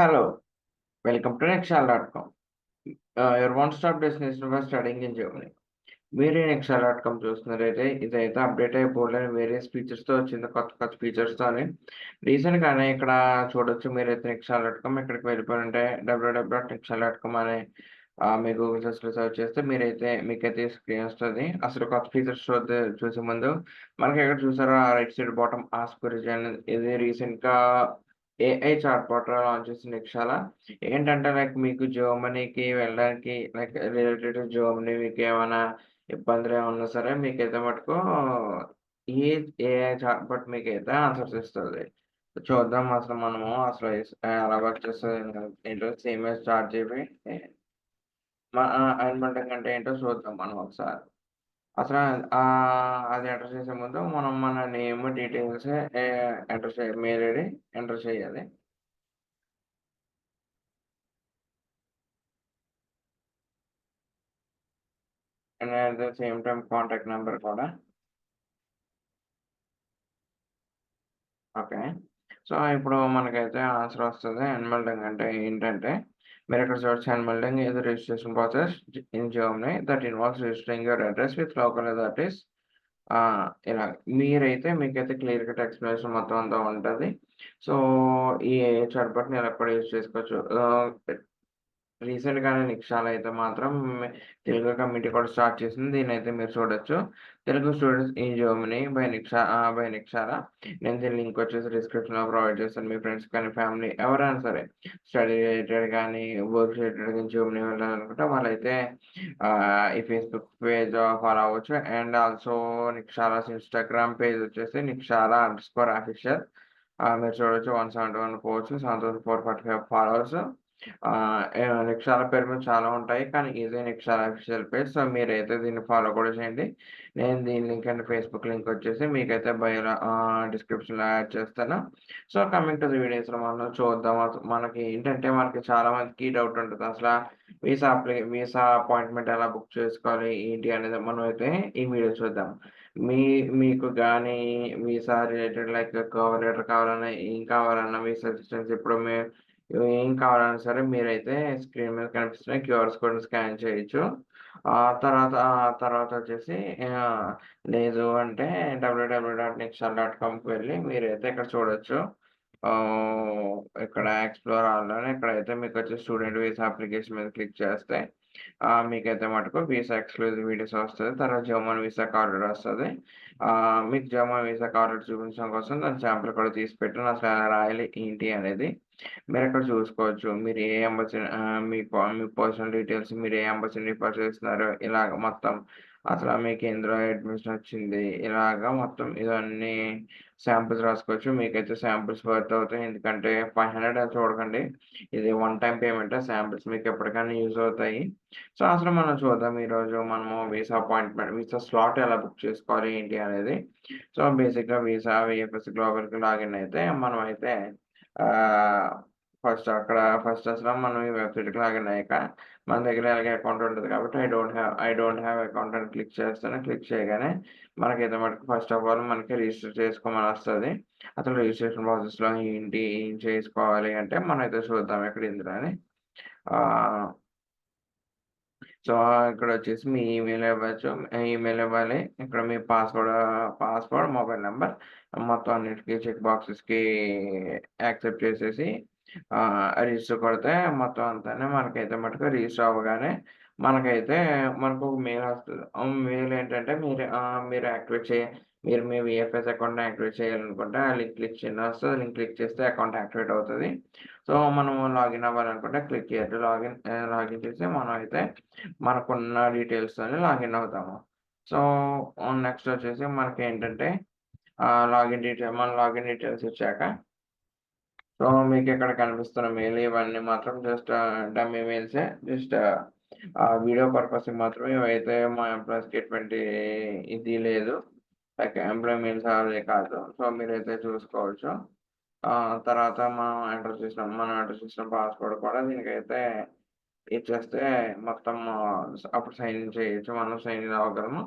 Hello, welcome to Nexal.com, uh, your one-stop destination for studying in Germany. మీరు Nextra dot com చూస్తున్నారైతే ఇదైతే update అయిపోలేదు various ఫీచర్స్తో వచ్చింది కొత్త కొత్త ఫీచర్స్తోని రీసెంట్గానే ఇక్కడ చూడొచ్చు మీరైతే నెక్స్ట్రా డాట్ కామ్ ఇక్కడికి వెళ్ళిపోయి ఉంటే WW dot Nextra dot com అనే మీ గూగుల్ సెర్చ్లో సర్చ్ చేస్తే మీరైతే మీకైతే స్క్రీన్ వస్తుంది. అసలు కొత్త ఫీచర్స్ చూసే ముందు మనకి ఎక్కడ చూసారో రైట్ సైడ్ బాటమ్ ఆస్క్ గురించి ఇది రీసెంట్గా ఏఐ చాట్ పోర్టల్ లాంచ్ చేసిన నెక్స్ట్రాల ఏంటంటే లైక్ మీకు జర్మనీకి వెళ్ళడానికి లైక్ రిలేటెడ్ టు జర్మనీ మీకు ఏమైనా ఇబ్బందులు ఏమైనా సరే మీకైతే మటుకు ఈ ఏఐ చాట్ చాట్‌బాట్ మీకైతే ఆన్సర్స్ ఇస్తుంది చూద్దాం అసలు మనము అసలు ఎలా వర్క్ చేస్తుంది ఏంటో సేమ్ యాస్ చాట్‌జీపీటీ మ ఆహ్, అంటే ఏంటో చూద్దాం మనం ఒకసారి. అసలు అది ఎంటర్ చేసే ముందు మనం మన నేమ్ డీటెయిల్స్ ఎంటర్ చేయాలి. మెయిల్ ఐడి ఎంటర్ చేయాలి. And at the same time contact number కూడా. ఓకే. సో, ఇప్పుడు మనకైతే ఆన్సర్ వస్తుంది ఎన్మెల్డింగ్ అంటే ఏంటంటే మీరిక్కడ చూడొచ్చు animating is the registration process in Germany that involves registering your address with local authorities. మీరు ఇలా మీరైతే మీకైతే క్లియర్ కట్ ఎక్స్ప్లెనేషన్ మొత్తం అంతా ఉంటుంది సో, ఈ చాట్‌బాట్‌ని నేను కూడా యూజ్ చేసుకోవచ్చు. రీసెంట్ రీసెంట్‌గానే నిక్షాలు అయితే మాత్రం తెలుగు కమిటీ కూడా స్టార్ట్ చేసింది. దీని అయితే మీరు చూడొచ్చు. Telugu students in Germany by Niksha by Nikshara నేను దీని లింక్ వచ్చేసి డిస్క్రిప్షన్‌లో ప్రొవైడ్ చేస్తాను. మీ ఫ్రెండ్స్ కానీ, ఫ్యామిలీ ఎవరైనా సరే స్టడీ రిలేటెడ్ కానీ వర్క్ రిలేటెడ్‌గా జర్మనీ వెళ్ళాలనుకుంటే వాళ్ళైతే ఈ ఫేస్‌బుక్ పేజ్ ఫాలో అవ్వచ్చు. And also Nikshara's Instagram page వచ్చేసి నిక్షారా అండర్‌స్కోర్ అఫీషియల్. మీరు చూడొచ్చు వన్ సెవెంటీ వన్ పోవచ్చు seven thousand four forty five followers నిక్షాల పేరు మీద చాలా ఉంటాయి. కానీ ఇదే నిక్షాల అఫీషియల్ పేజ్. సో, మీరైతే దీన్ని ఫాలో కూడా చేయండి. నేను దీని లింక్ అండ్ ఫేస్‌బుక్ లింక్ వచ్చేసి మీకైతే బయో డిస్క్రిప్షన్‌లో యాడ్ చేస్తాను. సో, కమింగ్ టు ది వీడియోస్‌లో మనం చూద్దాం. మనకి ఏంటంటే మనకి చాలా మందికి డౌట్ ఉంటుంది అసలు వీసా అప్లై వీసా అపాయింట్‌మెంట్ ఎలా బుక్ చేసుకోవాలి? ఏంటి అనేది మనమైతే ఈ వీడియో చూద్దాం. మీ మీకు కానీ visa related like cover letter కావాలన్నా, ఏం కావాలన్నా వీసా అసిస్టెన్స్ ఇప్పుడు మేము ఏం కావాలన్నా సరే మీరైతే స్క్రీన్ మీద కనిపిస్తున్న క్యూఆర్స్ కోడ్‌ని స్కాన్ చేయొచ్చు. ఆ తర్వాత తర్వాత వచ్చేసి లేదు అంటే www.nexal.comకి వెళ్ళి మీరైతే ఇక్కడ చూడొచ్చు. ఇక్కడ ఎక్స్‌ప్లోర్ ఆల్‌లోనే ఇక్కడైతే వచ్చి స్టూడెంట్ వీసా అప్లికేషన్ మీద క్లిక్ చేస్తే మీకైతే మటుకు వీసా ఎక్స్‌క్లూజివ్ వీడియోస్ వస్తుంది తర్వాత జర్మన్ వీసా కార్డు వస్తుంది మీకు జర్మన్ వీసా కార్డు చూపించడం కోసం దాని శాంపుల్ కూడా తీసి పెట్టాను. అసలు ఎలా రాయాలి? ఏంటి అనేది మీరు అక్కడ చూసుకోవచ్చు. మీరు ఏ ఎంబసీ మీ ప మీ పర్సనల్ డీటెయిల్స్ మీరు ఏ ఎంబసీని రిఫర్ చేస్తున్నారో ఇలాగ మొత్తం అసలు మీకు ఎందులో అడ్మిషన్ వచ్చింది? ఇలాగా మొత్తం ఇవన్నీ శాంపిల్స్ రాసుకోవచ్చు. మీకైతే శాంపిల్స్ వర్త్ అవుతాయి. ఎందుకంటే 500 అని చూడకండి. ఇది వన్ టైం పేమెంట్ శాంపిల్స్ మీకు ఎప్పటికైనా యూజ్ అవుతాయి. సో, అసలు మనం చూద్దాం ఈరోజు మనము వీసా అపాయింట్‌మెంట్ వీసా స్లాట్ ఎలా బుక్ చేసుకోవాలి? ఏంటి అనేది. సో, బేసిక్‌గా వీసా వీఎఫ్ఎస్ గ్లోబల్‌కి లాగిన్ అయితే మనమైతే అయితే ఫస్ట్ అక్కడ ఫస్ట్ అసలు మనం ఈ వెబ్‌సైట్‌కి లాగిన్ అయ్యాక మన దగ్గర అలాగే అకౌంట్ ఉంటుంది కాబట్టి I don't have I don't have account అని క్లిక్ చేస్తాను. క్లిక్ చేయగానే మనకి మనకైతే మటుకు ఫస్ట్ ఆఫ్ ఆల్ మనకి రిజిస్టర్ చేసుకోమని వస్తుంది అసలు రిజిస్ట్రేషన్ ప్రాసెస్‌లో ఏంటి? ఏం చేసుకోవాలి? అంటే మనమైతే చూద్దాం ఇక్కడ ఇందులో అని. సో ఇక్కడ వచ్చేసి మీ ఈమెయిల్ ఇవ్వచ్చు. ఈమెయిల్ ఇవ్వాలి. ఇక్కడ మీ పాస్‌వర్డ్ పాస్‌వర్డ్, మొబైల్ నెంబర్ మొత్తం అన్నిటికి చెక్ బాక్సెస్‌కి యాక్సెప్ట్ చేసేసి రిజిస్టర్ కొడితే మొత్తం అంతానే మనకైతే మటుకు రిజిస్టర్ అవ్వగానే మనకైతే మనకు ఒక మెయిల్ వస్తుంది. మెయిల్ ఏంటంటే మీరు మీరు యాక్టివేట్ చేయ మీరు మీ వీఎఫ్ఎస్ అకౌంట్ యాక్టివేట్ చేయాలనుకుంటే ఆ లింక్ క్లిక్ చేయండి. వస్తుంది లింక్ క్లిక్ చేస్తే అకౌంట్ యాక్టివేట్ అవుతుంది. సో, మనము లాగిన్ అవ్వాలనుకుంటే క్లిక్ చేయాలి లాగిన్ లాగిన్ చేసి మనం అయితే మనకున్న డీటెయిల్స్‌తోని లాగిన్ అవుతాము. సో, నెక్స్ట్ వచ్చేసి మనకి ఏంటంటే లాగిన్ డీటెయిల్ మన లాగిన్ డీటెయిల్స్ వచ్చాక సో, మీకు ఇక్కడ కనిపిస్తున్న మెయిల్ ఇవన్నీ మాత్రం జస్ట్ డమ్మీ మెయిల్సే. జస్ట్ ఆ వీడియో పర్పస్ మాత్రమే ఇవైతే మా ఎంప్లాయీస్‌కి ఎటువంటి ఇది లేదు. లైక్ ఎంప్లాయీ మెయిల్స్ అవి కాదు. సో, మీరైతే చూసుకోవచ్చు. తర్వాత మనం ఎంటర్ చేసిన మనం ఎంటర్ చేసిన పాస్‌వర్డ్ కూడా దీనికైతే ఇచ్చేస్తే మొత్తం అప్పుడు సైన్ ఇన్ చేయొచ్చు. మనం సైన్ ఇన్ అవ్వగలము.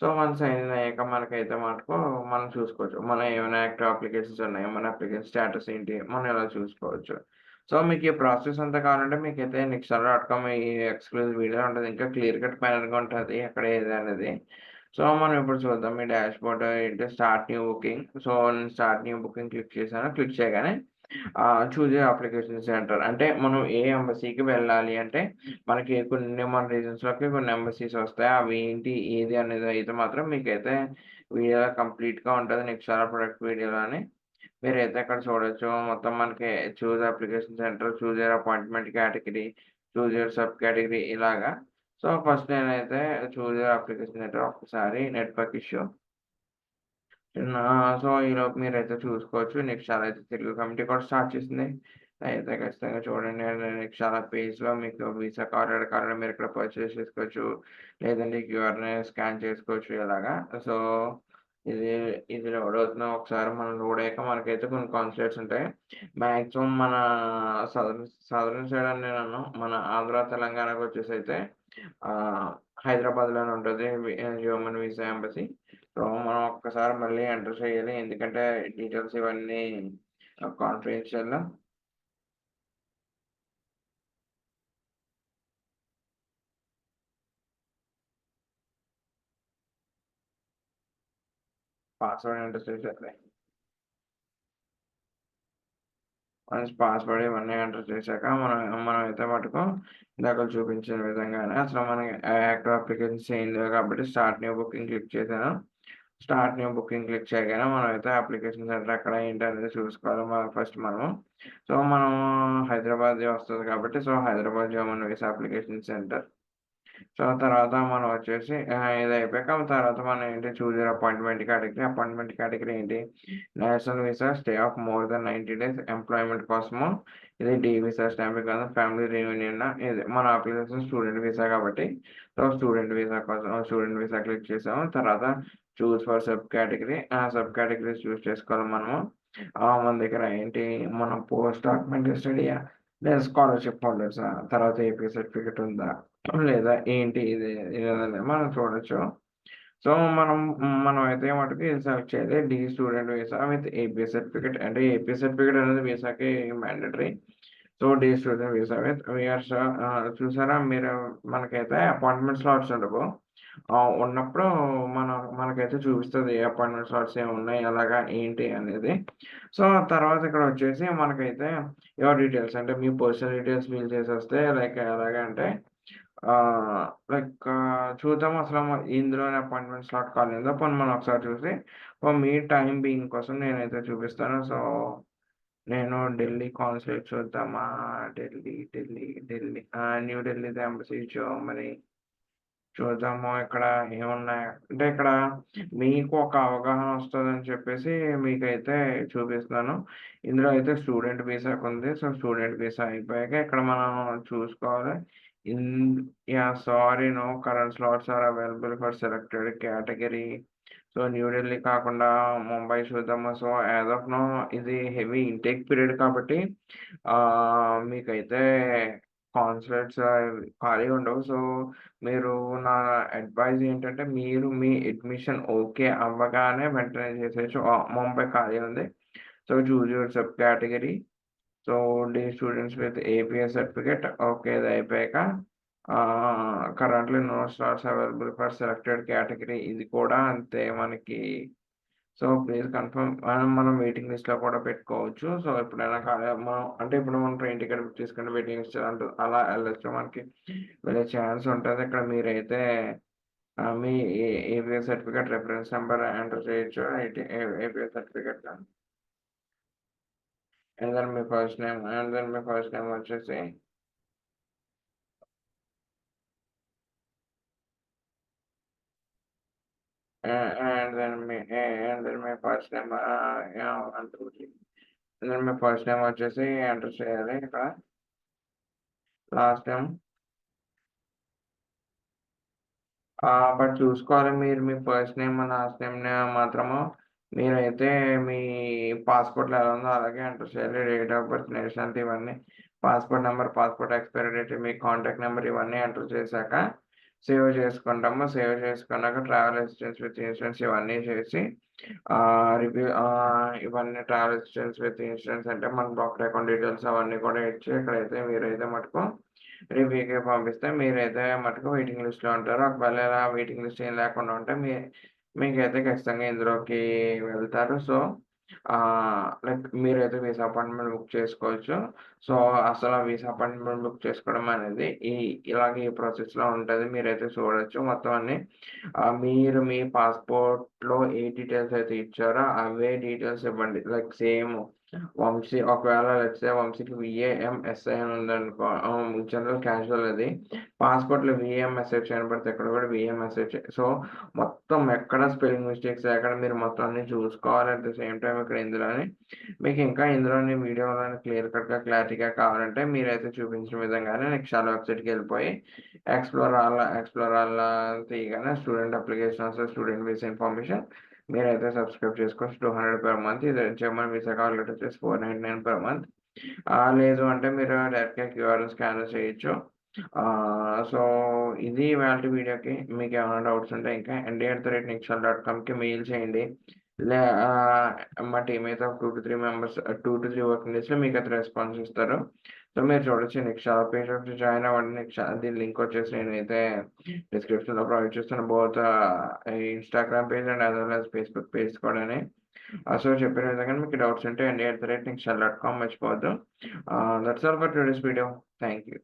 సో, మన సైన్ ఇన్ అయ్యాక మనకైతే మటుకు మనం చూసుకోవచ్చు. మన ఏమైనా యాక్టివ్ అప్లికేషన్స్ ఉన్నాయి? మన అప్లికేషన్ స్టేటస్ ఏంటి? మనం ఇలా చూసుకోవచ్చు. సో మీకు ఈ ప్రాసెస్ అంతా కావాలంటే మీకైతే నెక్స్ట్రా డాట్ కామ్ ఈ ఎక్స్క్లూజివ్ వీడియో ఉంటుంది. ఇంకా క్లియర్ కట్ ప్యానల్గా ఉంటుంది. ఎక్కడ ఏది అనేది. సో మనం ఇప్పుడు చూద్దాం. మీ డాష్ బోర్డ్ ఏంటి? స్టార్ట్ న్యూ బుకింగ్ సో నేను స్టార్ట్ న్యూ బుకింగ్ క్లిక్ చేశాను. క్లిక్ చేయగానే చూజ్ అప్లికేషన్ సెంటర్ అంటే మనం ఏ ఎంబసీకి వెళ్ళాలి అంటే మనకి కొన్ని మన రీజన్స్లోకి కొన్ని ఎంబసీస్ వస్తాయి. అవి ఏంటి ఏది అనేది అయితే మాత్రం మీకైతే వీడియో కంప్లీట్గా ఉంటుంది. నెక్స్ట్ ప్రొడక్ట్ వీడియోలో అని మీరైతే అక్కడ చూడొచ్చు. మొత్తం మనకి choose application centre choose appointment category choose sub category ఇలాగా. సో ఫస్ట్ నేనైతే చూజ్ అప్లికేషన్ సెంటర్ ఒకసారి నెట్వర్క్ ఇష్యూ సో ఈలోపు మీరైతే చూసుకోవచ్చు. నెక్స్ట్ చాలా అయితే తెలుగు కమిటీ కూడా స్టార్ట్ చేసింది. అయితే ఖచ్చితంగా చూడండి. నెక్స్ట్ చాలా పేజ్లో మీకు వీసా కార్డ్ కార్డు మీరు ఇక్కడ పర్చేస్ చేసుకోవచ్చు. లేదంటే క్యూఆర్ని స్కాన్ చేసుకోవచ్చు ఇలాగా. సో ఇది ఇది లోడ్ అవుతున్నా ఒకసారి మనం లోడ్ అయ్యాక మనకైతే కొన్ని కాన్సులేట్స్ ఉంటాయి. మ్యాక్సిమం మన సదరన్ సదరన్ సైడ్ అని నేను మన ఆంధ్ర తెలంగాణకు వచ్చేసి అయితే హైదరాబాద్లోనే ఉంటుంది. Human visa embassy. సో మనం ఒక్కసారి మళ్ళీ ఎంటర్ చేయాలి. ఎందుకంటే డీటెయిల్స్ ఇవన్నీ కాన్ఫిడెన్షియల్ పాస్వర్డ్ ఎంటర్ చేసేది వన్స్ పాస్వర్డ్ ఇవన్నీ ఎంటర్ చేశాక మనం మనం అయితే మటుకు ఇందాక చూపించిన విధంగానే అసలు మనకి యాక్టివ్ అప్లికేషన్ చేయండి కాబట్టి స్టార్ట్ న్యూ బుకింగ్ క్లిక్ చేశాను. స్టార్ట్ న్యూ బుకింగ్ క్లిక్ చేయగానే మనం అయితే అప్లికేషన్ సెంటర్ అక్కడ ఏంటి అనేది చూసుకోవాలి మనం ఫస్ట్ మనము. సో మనం హైదరాబాద్ వస్తుంది కాబట్టి సో హైదరాబాద్ జోమన్ వేసి అప్లికేషన్ సెంటర్. సో తర్వాత మనం వచ్చేసి ఇది అయిపోయాక తర్వాత మనం ఏంటి choose appointment category appointment category ఏంటి? National visa stay of more than ninety days employment కోసము. ఇది డి వీసా స్టాంప్ కాదు ఫ్యామిలీ రియూనియన్ ఇది మన అప్లికేషన్ స్టూడెంట్ వీసా కాబట్టి సో స్టూడెంట్ వీసా కోసం స్టూడెంట్ వీసా క్లిక్ చేసాము. తర్వాత చూస్ ఫర్ సబ్ కేటగిరీ ఆ సబ్ కేటగిరీస్ చూస్ చేసుకోవాలి మనము. మన దగ్గర ఏంటి? మన పోస్ట్ డాక్యుమెంట్ స్టడీయా లేదా స్కాలర్షిప్ హోల్డర్సా తర్వాత ఏపీ సర్టిఫికేట్ ఉందా? లేదా ఏంటి ఇది? మనం చూడొచ్చు. సో మనం మనం అయితే మటుకు సెలెక్ట్ చేయాలి? D student visa with AP certificate అంటే ఏపీ సర్టిఫికేట్ అనేది వీసాకి mandatory so D student visa with VR చూసారా? మీరు మనకైతే అపాయింట్మెంట్ స్లాట్స్ ఉండవు. ఉన్నప్పుడు మన మనకైతే చూపిస్తుంది అపాయింట్మెంట్ స్లాట్స్ ఏమి ఉన్నాయి ఎలాగా ఏంటి అనేది. సో తర్వాత ఇక్కడ వచ్చేసి మనకైతే యువర్ డీటెయిల్స్ అంటే మీ పర్సనల్ డీటెయిల్స్ ఫిల్ చేసేస్తే లైక్ లైక్ ఎలాగంటే లైక్ చూద్దాం అసలు ఇందులోనే అపాయింట్మెంట్ స్లాట్ కాలేదు పోనీ మనం ఒకసారి చూసి మీ టైం బీయింగ్ కోసం నేనైతే చూపిస్తాను. సో నేను ఢిల్లీ కాన్సులేట్ చూద్దామా? ఢిల్లీ ఢిల్లీ ఢిల్లీ న్యూ ఢిల్లీ ఎంబసీ మరి చూద్దాము ఇక్కడ ఏమున్నాయి అంటే ఇక్కడ మీకు ఒక అవగాహన వస్తుందని చెప్పేసి మీకైతే చూపిస్తున్నాను. ఇందులో అయితే స్టూడెంట్ వీసాకి ఉంది సో స్టూడెంట్ వీసా అయిపోయాక ఇక్కడ మనం చూసుకోవాలి. In yeah sorry no current slots are available for selected category. So New Delhi కాకుండా ముంబై చూద్దాము. సో యాజ్ ఆఫ్ నో ఇది హెవీ ఇంటేక్ పీరియడ్ కాబట్టి మీకైతే కాన్సులేట్స్ ఖాళీ ఉండవు. సో మీరు నా అడ్వైజ్ ఏంటంటే మీరు మీ అడ్మిషన్ ఓకే అవ్వగానే వెంటనే చేసేయచ్చు. ముంబై ఖాళీ ఉంది. So choose your sub category so D students with APS certificate okay ఇది అయిపోయాక currently no slots available for selected category ఇది కూడా అంతే మనకి సో ప్లీజ్ కన్ఫర్మ్ మనం వెయిటింగ్ లిస్ట్లో కూడా పెట్టుకోవచ్చు. సో ఎప్పుడైనా మనం అంటే ఇప్పుడు మనం ట్రైన్ టికెట్ బుక్ చేసుకుంటే వెయిటింగ్ లిస్ట్ అంటూ అలా వెళ్ళొచ్చు మనకి. వెళ్ళే ఛాన్స్ ఉంటుంది. ఇక్కడ మీరైతే మీ APS certificate reference number enter చేయొచ్చు. ఏపీఎస్ సర్టిఫికేట్ అండ్ దెన్ మీ ఫస్ట్ నేమ్ అండ్ దెన్ మీ ఫస్ట్ నేమ్ వచ్చేసి and then మీ and then me first name one two three and then మీ ఫస్ట్ నేమ్ వచ్చేసి ఎంటర్ చేయాలి ఇక్కడ లాస్ట్ నేమ్ బట్ చూసుకోవాలి మీరు మీ ఫస్ట్ నేమ్ లాస్ట్ నేమ్ మాత్రము. మీరైతే మీ పాస్పోర్ట్లో ఎలా ఉందో అలాగే ఎంటర్ చేయాలి డేట్ ఆఫ్ బర్త్ నేషనాలిటీ ఇవన్నీ. Passport number passport expiry date మీ కాంటాక్ట్ నెంబర్ ఇవన్నీ ఎంటర్ చేశాక సేవ్ చేసుకుంటాము సేవ్ చేసుకున్నాక ట్రావెల్ ఎక్స్పెన్స్ విత్ ఇన్సూరెన్స్ ఇవన్నీ చేసి రివ్యూ ఇవన్నీ ట్రావెల్ ఎక్స్‌పెన్స్ విత్ ఇన్సూరెన్స్ అంటే మన బ్రోకర్ అకౌంట్ డీటెయిల్స్ అవన్నీ కూడా ఇచ్చి ఇక్కడైతే మీరైతే మటుకు రివ్యూకి పంపిస్తే మీరైతే మటుకు వెయిటింగ్ లిస్ట్‌లో ఉంటారు. ఒకవేళ ఇలా వెయిటింగ్ లిస్ట్ ఏం లేకుండా ఉంటే మీ మీకైతే ఖచ్చితంగా ఇందులోకి వెళ్తారు. సో, లైక్ మీరైతే వీసా అపాయింట్‌మెంట్ బుక్ చేసుకోవచ్చు. సో, అసల వీసా అపాయింట్‌మెంట్ బుక్ చేసుకోవడం అనేది ఈ ఇలాగే ఈ ప్రాసెస్‌లో ఉంటుంది మీరైతే చూడొచ్చు మొత్తం అన్ని మీరు మీ పాస్‌పోర్ట్‌లో ఏ డీటెయిల్స్ అయితే ఇచ్చారో అవే డీటెయిల్స్ ఇవ్వండి. లైక్ సేమ్ వంశీ ఒకవేళ లెట్స్ వంశీకి విఏఎంఎస్ఐ అని ఉందనుకో జనరల్ క్యాజువల్ అది. పాస్‌పోర్ట్‌లో చేయని కనపడితే ఇక్కడ కూడా విఏఎంఎస్ఐ సో, మొత్తం ఎక్కడ స్పెల్లింగ్ మిస్టేక్స్ ఎక్కడ మీరు మొత్తం అన్ని చూసుకోవాలి. అట్ ద సేమ్ టైం ఇక్కడ ఇందులోని మీకు ఇంకా ఇందులోని వీడియోలోని క్లియర్ కట్‌గా క్లారిటీగా కావాలంటే మీరైతే చూపించిన విధంగానే నెక్స్ట్ వెబ్‌సైట్‌కి వెళ్ళిపోయి ఎక్స్‌ప్లోర్ అలా ఎక్స్‌ప్లోర్ అలా తీయగానే student application student visa information మీరైతే సబ్స్క్రైబ్ చేసుకోవచ్చు. 200 పర్ మంత్. ఇది జర్మన్ వీసా కావాలంటే వచ్చేసి 499 పర్ మంత్. లేదు అంటే మీరు డైరెక్ట్‌గా క్యూఆర్ స్కాన్ చేయొచ్చు. సో, ఇది వాళ్ళ వీడియోకి. ఏమైనా డౌట్స్ ఉంటే ఇంకా ఎన్‌డి@నెక్స్ట్‌ల్.కామ్‌కి మెయిల్ చేయండి. లే మా టీమ్ అయితే two to three members 2-3 working డేస్‌లో అయితే రెస్పాన్స్ ఇస్తారు. సో, మీరు చూడొచ్చు నెక్స్ట్ పేజ్ ఆఫ్ జాయిన్ అవ్వండి. నెక్స్ట్ దీని లింక్ వచ్చేసి నేనైతే డిస్క్రిప్షన్‌లో ప్రొవైడ్ చేస్తాను. Both Instagram page and as well Facebook page కూడాని. ఆహ్, సో, చెప్పిన విధంగా మీకు డౌట్స్ ఉంటే ఎన్‌డి@నెక్స్ట్‌ల్.కామ్ మర్చిపోవద్దు. That's all for today's video. Thank you.